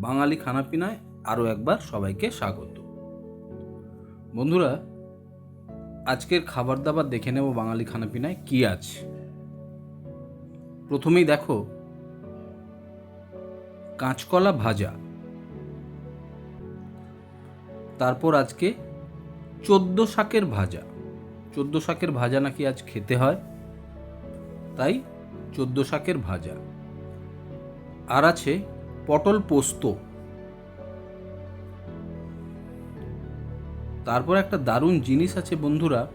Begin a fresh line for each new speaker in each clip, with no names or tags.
বাঙালি খানাপিনায় আরও একবার সবাইকে স্বাগত। বন্ধুরা, আজকের খাবার দাবার দেখে নেব বাঙালি খানাপিনায় কি আছে। প্রথমেই দেখো, কাঁচকলা ভাজা। তারপর আজকে চোদ্দ শাকের ভাজা। চোদ্দ শাকের ভাজা নাকি আজ খেতে হয়, তাই চোদ্দ শাকের ভাজা। আর আছে পটল পোস্ত। তারপর একটা দারুণ জিনিস আছে বন্ধুরা,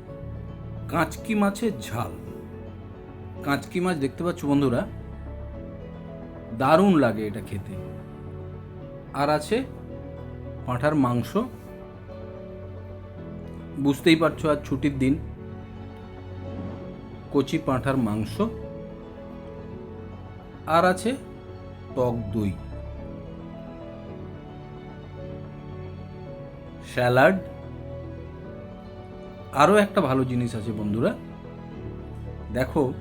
কাঁচকি মাছের ঝাল। কাঁচকি মাছ দেখতে পাচ্ছ বন্ধুরা, দারুণ লাগে এটা খেতে। আর আছে পাঁঠার মাংস। বুঝতেই পারছ আজ ছুটির দিন। কচি পাঁঠার মাংস। আর আছে টক দই। স্যালাড। আরও একটা ভালো জিনিস আছে বন্ধুরা। দেখো,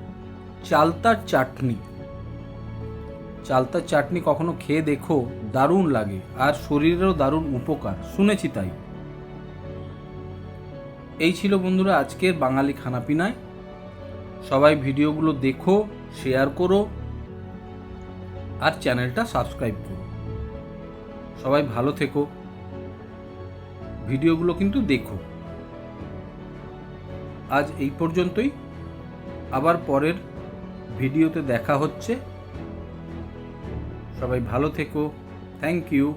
চালতার চাটনি। চালতার চাটনি কখনো খেয়ে দেখো, দারুণ লাগে আর শরীরেরও দারুণ উপকার। শুনেছি তাই। এই ছিল বন্ধুরা আজকের বাঙালি খানাপিনায়। সবাই ভিডিওগুলো দেখো, শেয়ার করো আর চ্যানেলটা সাবস্ক্রাইব করো। সবাই ভালো থেকো। ভিডিওগুলো কিন্তু দেখো আজ এই পর্যন্তই। আবার পরের ভিডিওতে দেখা হচ্ছে। সবাই ভালো থেকো। Thank you